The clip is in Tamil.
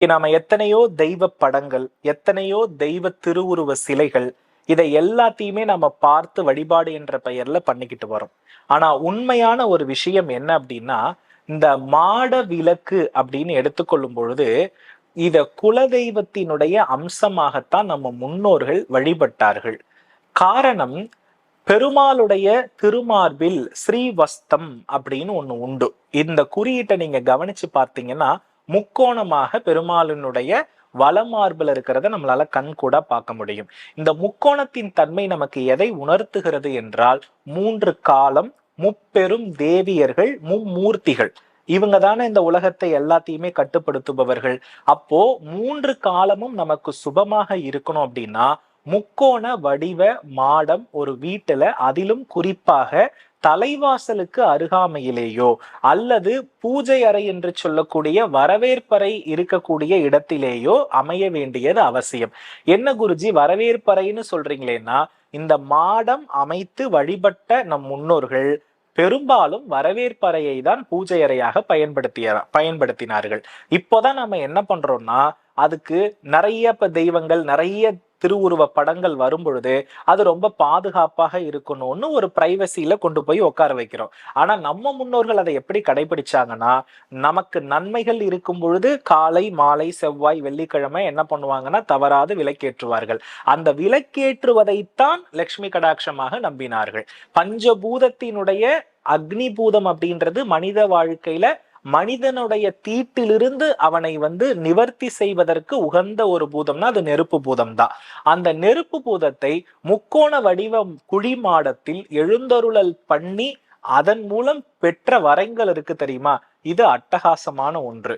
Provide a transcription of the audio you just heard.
நாம எத்தனையோ தெய்வ படங்கள் எத்தனையோ தெய்வ திருவுருவ சிலைகள் இதை எல்லாத்தையுமே நம்ம பார்த்து வழிபாடு என்ற பெயர்ல பண்ணிக்கிட்டு வரோம் ஆனா உண்மையான ஒரு விஷயம் என்ன அப்படின்னா இந்த மாட விளக்கு அப்படின்னு எடுத்துக்கொள்ளும் பொழுது இத குலதெய்வத்தினுடைய அம்சமாகத்தான் நம்ம முன்னோர்கள் வழிபட்டார்கள். காரணம் பெருமாளுடைய திருமார்பில் ஸ்ரீவஸ்தம் அப்படின்னு ஒண்ணு உண்டு. இந்த குறியீட்டை நீங்க கவனிச்சு பார்த்தீங்கன்னா முக்கோணமாக பெருமாளினுடைய வளமார்பில் இருக்கிறத நம்மளால கண் கூட பார்க்க முடியும். இந்த முக்கோணத்தின் தன்மை நமக்கு எதை உணர்த்துகிறது என்றால் மூன்று காலம் முப்பெரும் தேவியர்கள் மும்மூர்த்திகள். இவங்க தானே இந்த உலகத்தை எல்லாத்தையுமே கட்டுப்படுத்துபவர்கள். அப்போ மூன்று காலமும் நமக்கு சுபமாக இருக்கணும் அப்படின்னா முக்கோண வடிவ மாடம் ஒரு வீட்டுல அதிலும் குறிப்பாக தலைவாசலுக்கு அருகாமையிலேயோ அல்லது பூஜை அறை என்று சொல்லக்கூடிய வரவேற்பறை இருக்கக்கூடிய இடத்திலேயோ அமைய வேண்டியது அவசியம். என்ன குருஜி வரவேற்பறைன்னு சொல்றீங்களேன்னா இந்த மாடம் அமைத்து வழிபட்ட நம் முன்னோர்கள் பெரும்பாலும் வரவேற்பறையை தான் பூஜை அறையாக பயன்படுத்திய பயன்படுத்தினார்கள். இப்போதான் நம்ம என்ன பண்றோம்னா அதுக்கு நிறைய இப்போ தெய்வங்கள் நிறைய திருவுருவ படங்கள் வரும் பொழுது அது ரொம்ப பாதுகாப்பாக இருக்கணும்னு ஒரு பிரைவசியில கொண்டு போய் உட்கார வைக்கிறோம். ஆனா நம்ம முன்னோர்கள் அதை எப்படி கடைபிடிச்சாங்கன்னா நமக்கு நன்மைகள் இருக்கும் பொழுது காலை மாலை செவ்வாய் வெள்ளிக்கிழமை என்ன பண்ணுவாங்கன்னா தவறாது விலக்கேற்றுவார்கள். அந்த விலக்கேற்றுவதைத்தான் லட்சுமி கடாட்சமாக நம்பினார்கள். பஞ்சபூதத்தினுடைய அக்னி பூதம் அப்படின்றது மனித வாழ்க்கையில மனிதனுடைய தீட்டிலிருந்து அவனை வந்து நிவர்த்தி செய்வதற்கு உகந்த ஒரு பூதம்னா அது நெருப்பு பூதம் தான் அந்த நெருப்பு பூதத்தை முக்கோண வடிவ குழி மாடத்தில் எழுந்தருளல் பண்ணி அதன் மூலம் பெற்ற வரைங்கள் இருக்கு தெரியுமா? இது அட்டகாசமான ஒன்று.